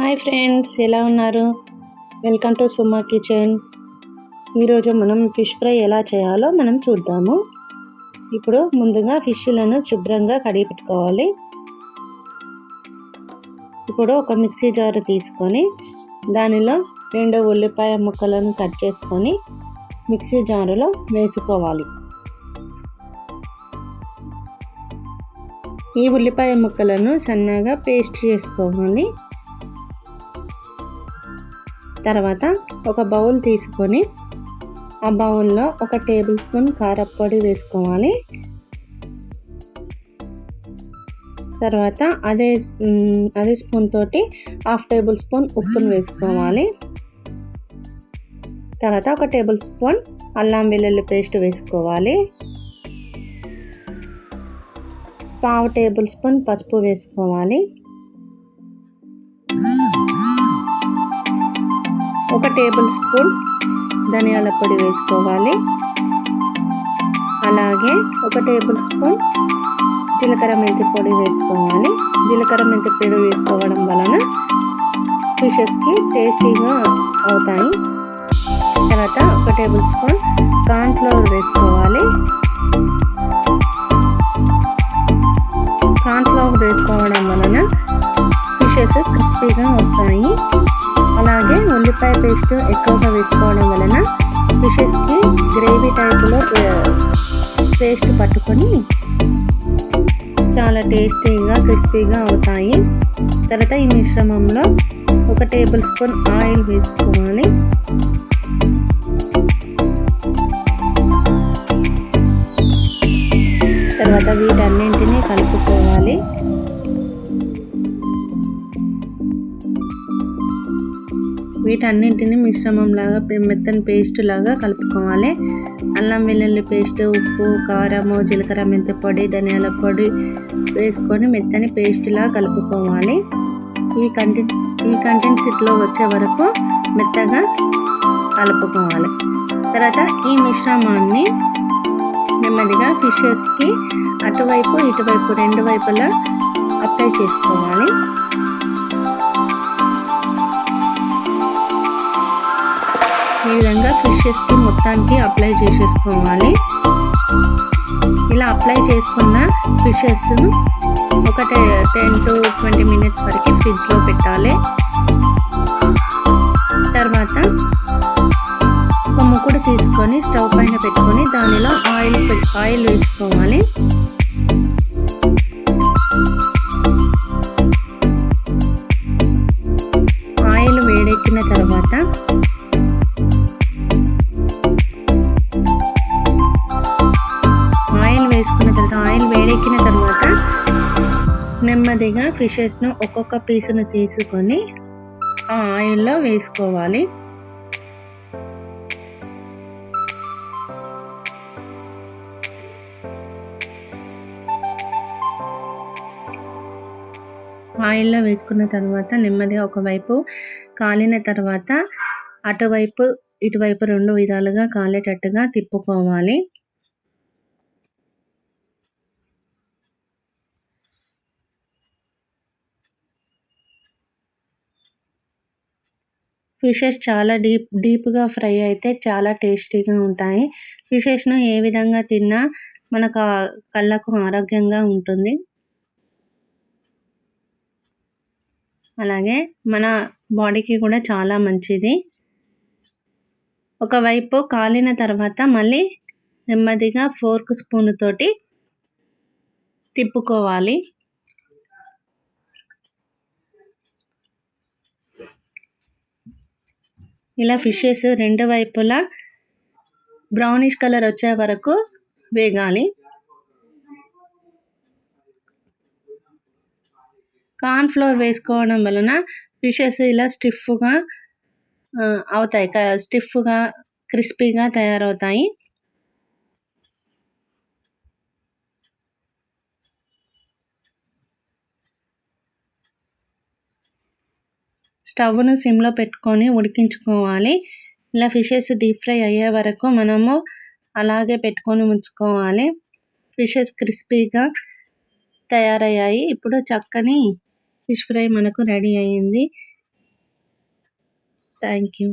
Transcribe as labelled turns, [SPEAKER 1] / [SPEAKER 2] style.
[SPEAKER 1] Hi friends ఎలా ఉన్నారు? Welcome to Suma kitchen. ఈరోజు మనం ఫిష్ ఫ్రై ఎలా చేయాలో మనం చూద్దాము. ఇప్పుడు ముందుగా ఫిష్లను శుభ్రంగా కడిగి పెట్టుకోవాలి. ఇప్పుడు ఒక మిక్సీ జార్ తీసుకొని దానిలో రెండు ఉల్లిపాయ ముక్కలను కట్ చేసుకొని మిక్సీ జారులో వేసుకోవాలి. ఈ ఉల్లిపాయ ముక్కలను సన్నగా పేస్ట్ చేసుకోవాలి. తర్వాత ఒక బౌల్ తీసుకొని ఆ బౌల్లో ఒక టేబుల్ స్పూన్ కారప్పొడి వేసుకోవాలి. తర్వాత అదే అదే స్పూన్ తోటి హాఫ్ టేబుల్ స్పూన్ ఉప్పును వేసుకోవాలి. తర్వాత ఒక టేబుల్ స్పూన్ అల్లం వెల్లుల్లి పేస్ట్ వేసుకోవాలి. పావు టేబుల్ స్పూన్ పసుపు వేసుకోవాలి. ఒక టేబుల్ స్పూన్ ధనియాల పొడి వేసుకోవాలి. అలాగే ఒక టేబుల్ స్పూన్ జీలకర్ర మెంతి పొడి వేసుకోవాలి. జీలకర్ర మెంతి పొడి వేసుకోవడం వలన ఫిషెస్కి టేస్టీగా అవుతాయి. తర్వాత ఒక టేబుల్ స్పూన్ కార్న్ఫ్లవర్ వేసుకోవాలి. కార్న్ఫ్లవర్ వేసుకోవడం వలన ఫిషెస్ క్రిస్పీగా వస్తాయి. ఉల్లిపాయ పేస్ట్ ఎక్కువగా వేసుకోవడం వలన ఫిషెస్కి గ్రేవీ టైప్లో పేస్ట్ పట్టుకొని చాలా టేస్టీగా క్రిస్పీగా అవుతాయి. తర్వాత ఈ మిశ్రమంలో ఒక టేబుల్ స్పూన్ ఆయిల్ వేసుకోవాలి. తర్వాత వీటన్నింటినీ కలుపుకోవాలి. వీటన్నింటిని మిశ్రమం లాగా మెత్తని పేస్ట్ లాగా కలుపుకోవాలి. అల్లం వెల్లుల్లి పేస్ట్ ఉప్పు కారము జీలకర్ర మెంతి పొడి ధనియాల పొడి వేసుకొని మెత్తని పేస్ట్లా కలుపుకోవాలి. ఈ కంటి ఈ కంటెంట్స్లో వచ్చే వరకు మెత్తగా కలుపుకోవాలి. తర్వాత ఈ మిశ్రమాన్ని నెమ్మదిగా ఫిషెస్కి అటువైపు ఇటువైపు రెండు వైపులా అప్లై చేసుకోవాలి. విధంగా ఫిషెస్కి మొత్తానికి అప్లై చేసేసుకోవాలి. ఇలా అప్లై చేసుకున్న ఫిషెస్ ఒక టెన్ టు ట్వంటీ మినిట్స్ వరకు ఫ్రిడ్జ్లో పెట్టాలి. తర్వాత ఒక ముక్కుడు తీసుకొని స్టవ్ పైన పెట్టుకొని దానిలో ఆయిల్ ఆయిల్ వేసుకోవాలి. ఆయిల్ వేడెక్కిన తర్వాత నెమ్మదిగా ఫిషెస్ను ఒక్కొక్క పీసును తీసుకొని ఆ ఆయిల్లో వేసుకోవాలి. ఆయిల్లో వేసుకున్న తర్వాత నెమ్మదిగా ఒకవైపు కాలిన తర్వాత అటువైపు ఇటువైపు రెండు విధాలుగా కాలేటట్టుగా తిప్పుకోవాలి. ఫిషెస్ చాలా డీప్ డీప్గా ఫ్రై అయితే చాలా టేస్టీగా ఉంటాయి. ఫిషెస్ను ఏ విధంగా తిన్నా మనకు కళ్ళకు ఆరోగ్యంగా ఉంటుంది. అలాగే మన బాడీకి కూడా చాలా మంచిది. ఒకవైపు కాలిన తర్వాత మళ్ళీ నెమ్మదిగా ఫోర్క్ స్పూన్ తోటి తిప్పుకోవాలి. ఇలా ఫిషెస్ రెండు వైపులా బ్రౌనిష్ కలర్ వచ్చే వరకు వేగాలి. కార్న్ ఫ్లోర్ వేసుకోవడం వలన ఫిషెస్ ఇలా స్టిఫ్గా అవుతాయి. స్టిఫ్గా క్రిస్పీగా తయారవుతాయి. స్టవ్ను సిమ్లో పెట్టుకొని ఉడికించుకోవాలి. ఇలా ఫిషెస్ డీప్ ఫ్రై అయ్యే వరకు మనము అలాగే పెట్టుకొని ఉంచుకోవాలి. ఫిషెస్ క్రిస్పీగా తయారయ్యాయి. ఇప్పుడు చక్కని ఫిష్ ఫ్రై మనకు రెడీ అయ్యింది థ్యాంక్ యూ.